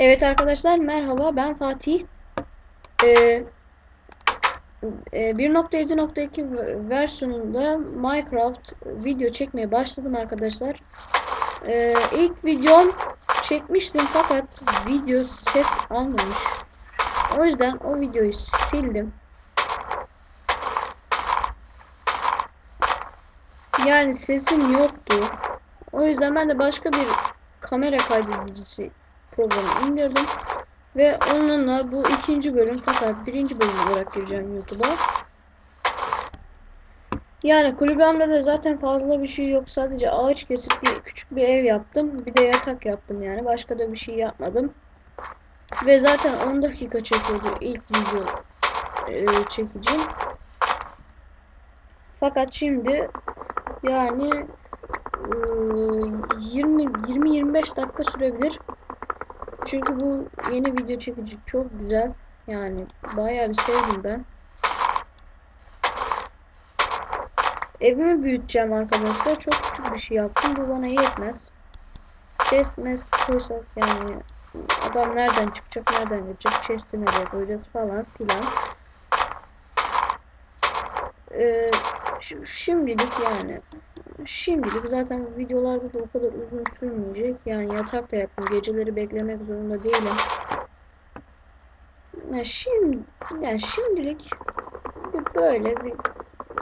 Evet arkadaşlar merhaba ben Fatih. Ee, e, 1.7.2 v- versiyonunda Minecraft video çekmeye başladım arkadaşlar. Ee, ilk videom çekmiştim fakat video ses almamış. O yüzden o videoyu sildim. Yani sesim yoktu. O yüzden ben de başka bir kamera kaydedicisi programı indirdim. Ve onunla bu ikinci bölüm fakat birinci bölüm olarak gireceğim YouTube'a. Yani kulübemde de zaten fazla bir şey yok. Sadece ağaç kesip bir küçük bir ev yaptım. Bir de yatak yaptım yani. Başka da bir şey yapmadım. Ve zaten 10 dakika çekiyordu ilk video e, çekeceğim. Fakat şimdi yani e, 20 20-25 dakika sürebilir. Çünkü bu yeni video çekici çok güzel. Yani bayağı bir sevdim ben. Evimi büyüteceğim arkadaşlar. Çok küçük bir şey yaptım. Bu bana yetmez. Chest mest koysak yani adam nereden çıkacak, nereden girecek, chest'i nereye koyacağız falan filan. Ee, şi- şimdilik yani şimdilik zaten videolarda da o kadar uzun sürmeyecek. Yani yatak da yaptım. Geceleri beklemek zorunda değilim. Ya şimdi yani şimdilik böyle bir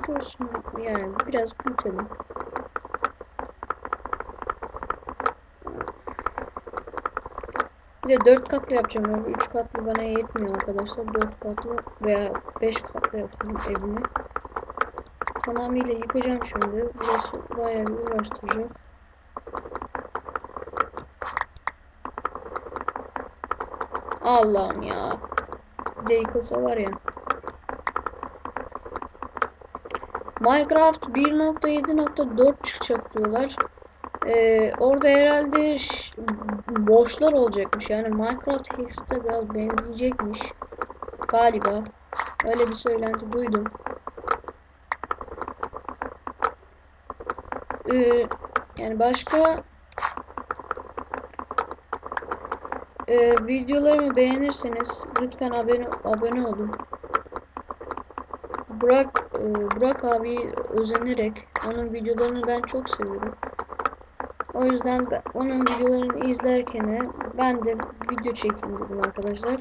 dursun yani biraz büyütelim. Bir de 4 katlı yapacağım. Öyle 3 katlı bana yetmiyor arkadaşlar. 4 katlı veya 5 katlı yapayım evimi. Tamamıyla yıkacağım şimdi. Burası bayağı bir uğraştıracak. Allah'ım ya. Bir de yıkılsa var ya. Minecraft 1.7.4 çıkacak diyorlar. Ee, orada herhalde boşlar olacakmış. Yani Minecraft Hex'te biraz benzeyecekmiş. Galiba. Öyle bir söylenti duydum. Ee, yani başka e, videolarımı beğenirseniz lütfen abone abone olun. Burak e, Burak abi özenerek onun videolarını ben çok seviyorum. O yüzden onun videolarını izlerken ben de video çekeyim dedim arkadaşlar.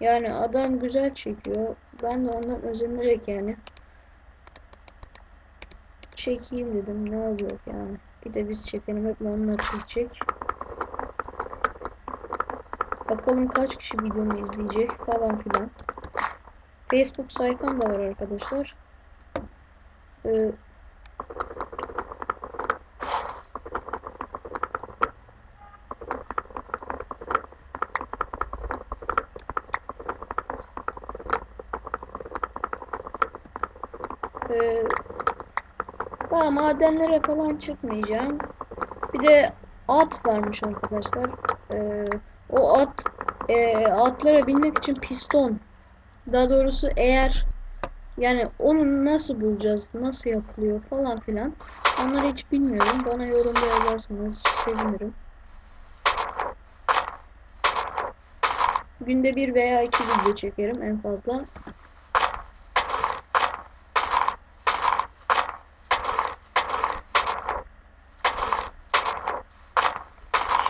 Yani adam güzel çekiyor. Ben de ondan özenerek yani çekeyim dedim. Ne oluyor yani. Bir de biz çekelim. Hep onlar çekecek. Bakalım kaç kişi videomu izleyecek falan filan. Facebook sayfam da var arkadaşlar. Ee, daha madenlere falan çıkmayacağım. Bir de at varmış arkadaşlar. Ee, o at e, atlara binmek için piston. Daha doğrusu eğer yani onu nasıl bulacağız, nasıl yapılıyor falan filan. Onları hiç bilmiyorum. Bana yorumda yazarsanız sevinirim. Günde bir veya iki video çekerim en fazla.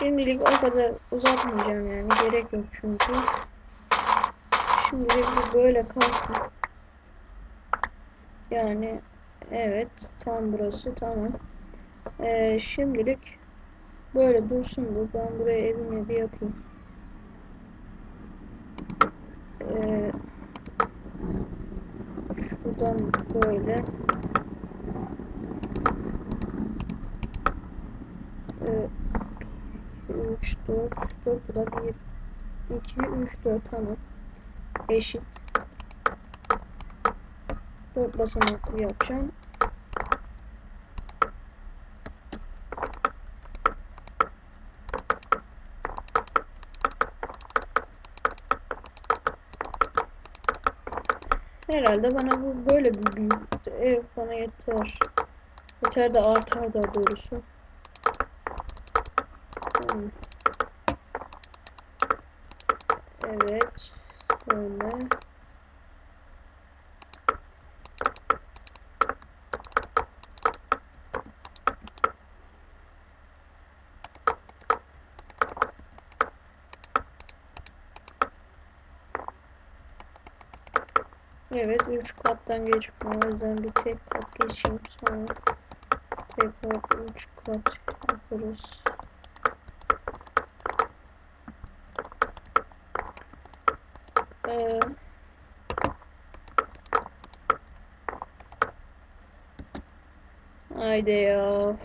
Şimdilik o kadar uzatmayacağım yani. Gerek yok çünkü. Şimdilik bu böyle kalsın. Yani evet tam burası tamam. Ee, şimdilik böyle dursun bu. Ben buraya evimi bir yapayım. Ee, şuradan böyle. Ee, 3, 4, 4 bu da 1, 2, 3, 4 tamam. Eşit. 4 basamaklı yapacağım. Herhalde bana bu böyle bir büyük ev bana yeter. Yeter de artar daha doğrusu. Hmm. Evet. Böyle. Evet 3 kattan geçmiyor. O yüzden bir tek kat geçeyim sonra tekrar 3 kat yaparız. Ee, haydi ya.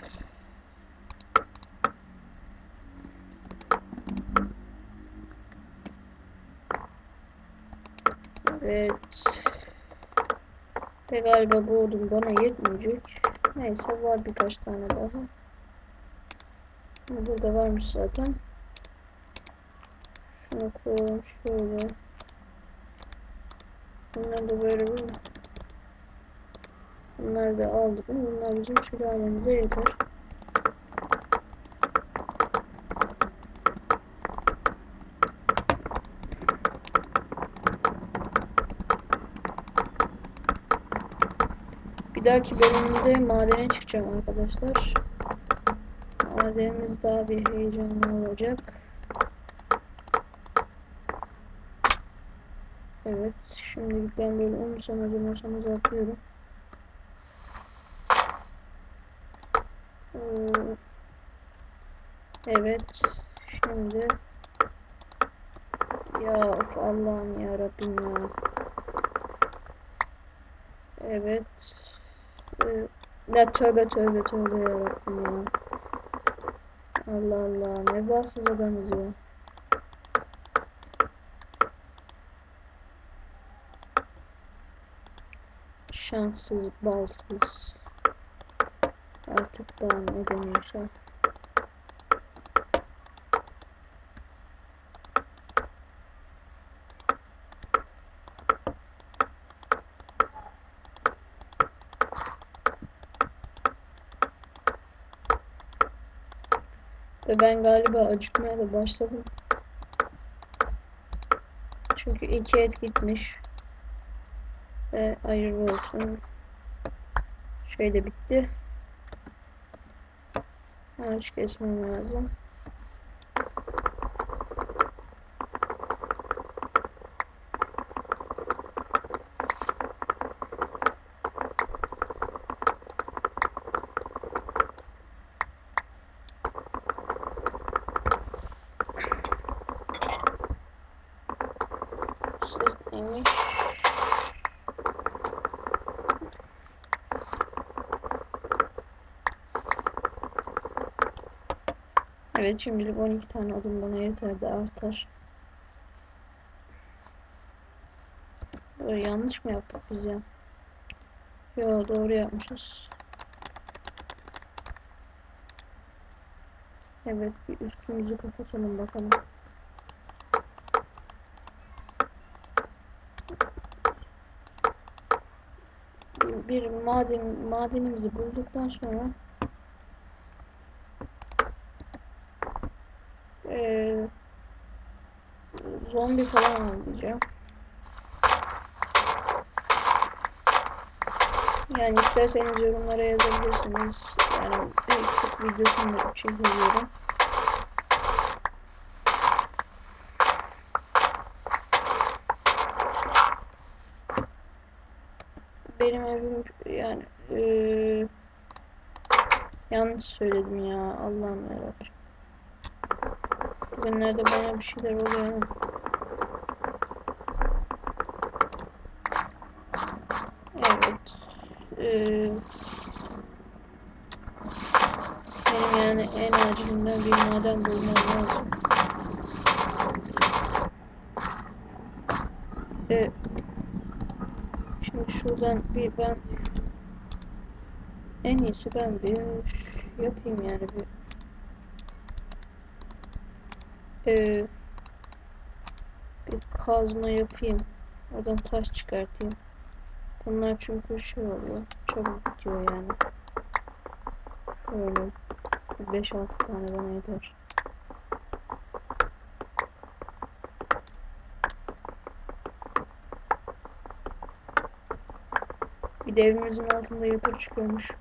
Evet. Ve galiba bu odun bana yetmeyecek. Neyse var birkaç tane daha. Burada varmış zaten. Şunu koyalım şöyle. Bunlar da böyle bir Bunları da aldık. Bunlar bizim sülalemize yeter. Dahaki bölümde madene çıkacağım arkadaşlar. Madenimiz daha bir heyecanlı olacak. Evet. Şimdi ben böyle umursamaza umursamaza atıyorum. Ee, evet. Şimdi ya of Allah'ım ya Rabbim ya. Evet. Ee, ya tövbe tövbe tövbe ya. Allah Allah ne bahtsız adamız ya. Şanssız, balsız. Artık daha ne deniyorsa. Ve ben galiba acıkmaya da başladım. Çünkü iki et gitmiş. Ve hayırlı olsun. Şöyle bitti. Ağaç kesmem lazım. Neymiş? Evet şimdilik 12 tane odun bana yeter de artar. Böyle yanlış mı yaptık biz ya? Yo doğru yapmışız. Evet bir üstümüzü kapatalım bakalım. Bir, maden madenimizi bulduktan sonra Ee, zombi falan avlayacağım. Yani isterseniz yorumlara yazabilirsiniz. Yani eksik videosunu çekiyorum. Benim evim yani ee, yanlış söyledim ya Allah'ım yarabbim. Bugünlerde bana bir şeyler oluyor. Evet. Ee, benim yani en acilinden bir maden bulmam lazım. Ee, şuradan bir ben en iyisi ben bir yapayım yani bir ee, bir kazma yapayım. Oradan taş çıkartayım. Bunlar çünkü şey oluyor. Çabuk bitiyor yani. Şöyle 5-6 tane bana yeter. De evimizin altında yukarı çıkıyormuş.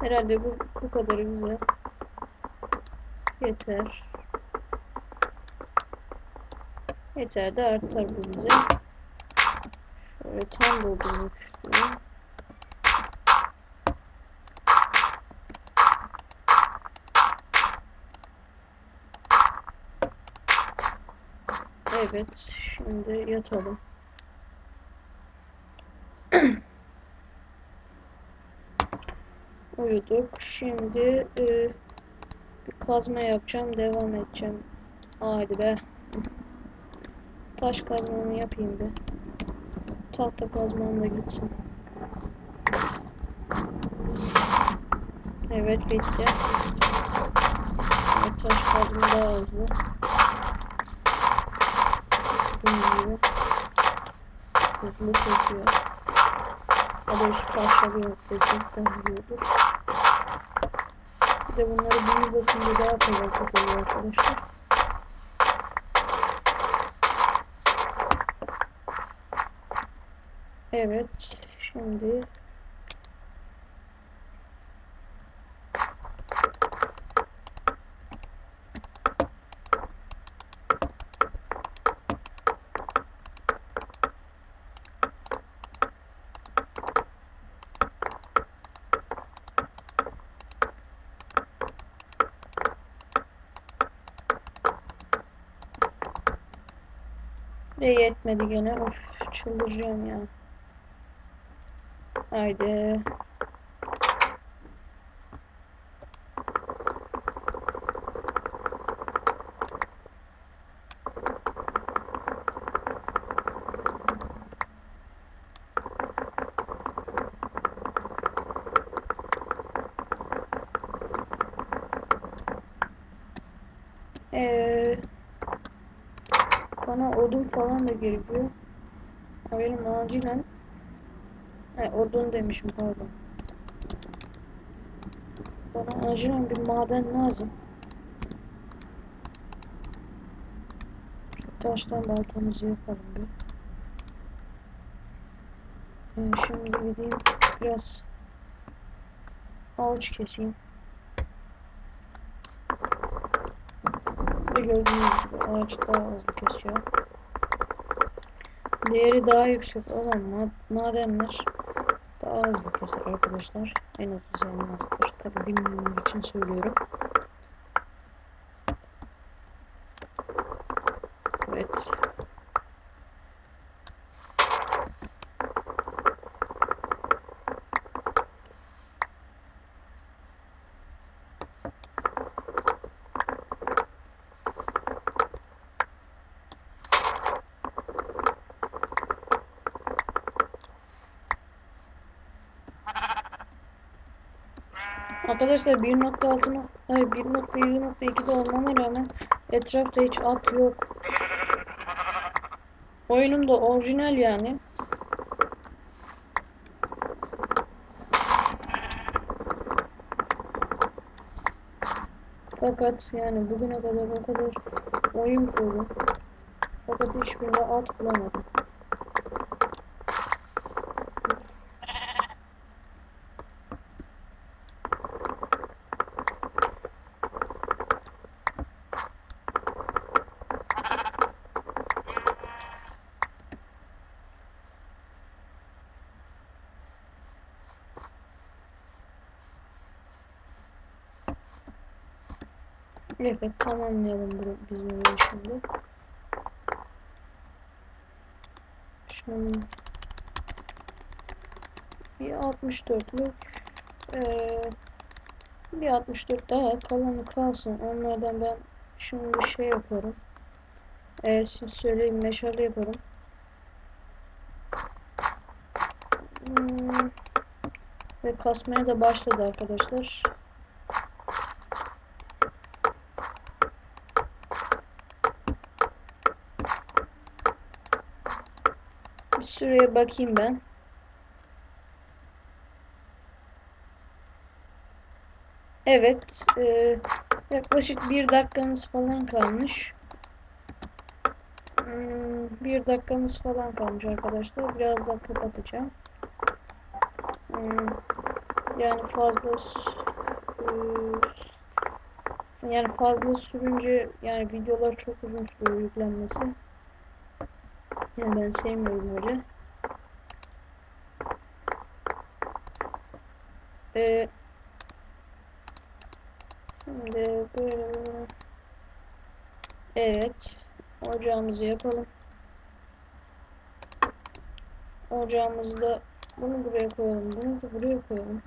Herhalde bu, bu kadarı bize yeter. Yeter de artar bu bize. Şöyle tam doldurmak Evet, şimdi yatalım. Uyuduk. Şimdi e, bir kazma yapacağım, devam edeceğim. Haydi be. Taş kazmamı yapayım bir. Tahta kazmam da gitsin. Evet gitti. Taş kazma daha hızlı. Gibi. Hızlı kesiyor. Ya da üst parçalıyor desek daha iyi. Bir de bunları bunu basınca daha kolay oluyor arkadaşlar. Evet, şimdi de yetmedi gene. Of, çıldıracağım ya. Haydi. Ee, bana odun falan da gerekiyor. Ha, Benim acilen He, odun demişim pardon. Bana acilen bir maden lazım. Şu taştan baltamızı yapalım bir. Ee, şimdi gideyim biraz ağaç keseyim. Ve gördüğünüz gibi ağaç daha hızlı kesiyor. Değeri daha yüksek olan mad madenler daha hızlı keser arkadaşlar. En ucuz elmastır. Tabi bilmeyenler için söylüyorum. Evet. Arkadaşlar 1.6 hayır 1.7.2'de olmama rağmen etrafta hiç at yok. Oyunum da orijinal yani. Fakat yani bugüne kadar o kadar oyun kurdum. Fakat hiçbirinde at bulamadım. Evet tamamlayalım bu bizim burayı şimdi. Şunun bir 64'lük eee bir 64 daha kalanı kalsın. Onlardan ben şimdi şey yaparım. Eee siz söyleyin meşale yaparım. Hmm. Ve kasmaya da başladı arkadaşlar. Süreye bakayım ben. Evet. e, yaklaşık bir dakikamız falan kalmış. bir dakikamız falan kalmış arkadaşlar. Birazdan kapatacağım. Hmm, yani fazla e, yani fazla sürünce yani videolar çok uzun sürüyor yüklenmesi. Yani ben sevmiyorum öyle. Ee, şimdi böyle evet ocağımızı yapalım. Ocağımızda bunu buraya koyalım. Bunu da buraya koyalım.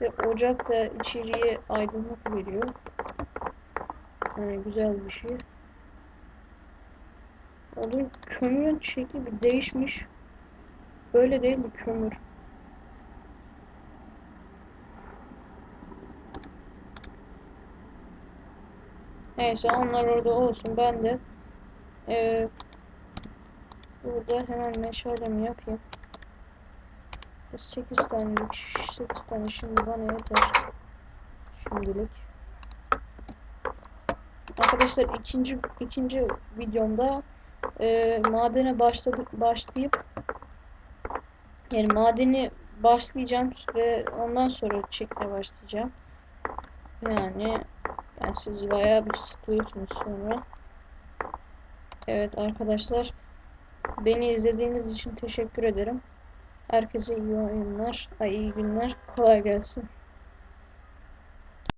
Ve ocak da içeriye aydınlık veriyor. Yani güzel bir şey. Onun kömürün şekli bir değişmiş. Böyle değildi kömür. Neyse onlar orada olsun. Ben de eee, burada hemen meşalemi yapayım. 8 tanelik 8 tane şimdi bana yeter. Şimdilik. Arkadaşlar ikinci ikinci videomda e, madene başladık başlayıp yani madeni başlayacağım ve ondan sonra çekmeye başlayacağım. Yani yani siz bayağı bir sıkılıyorsunuz sonra. Evet arkadaşlar beni izlediğiniz için teşekkür ederim. Herkese iyi oyunlar, ay iyi günler, kolay gelsin.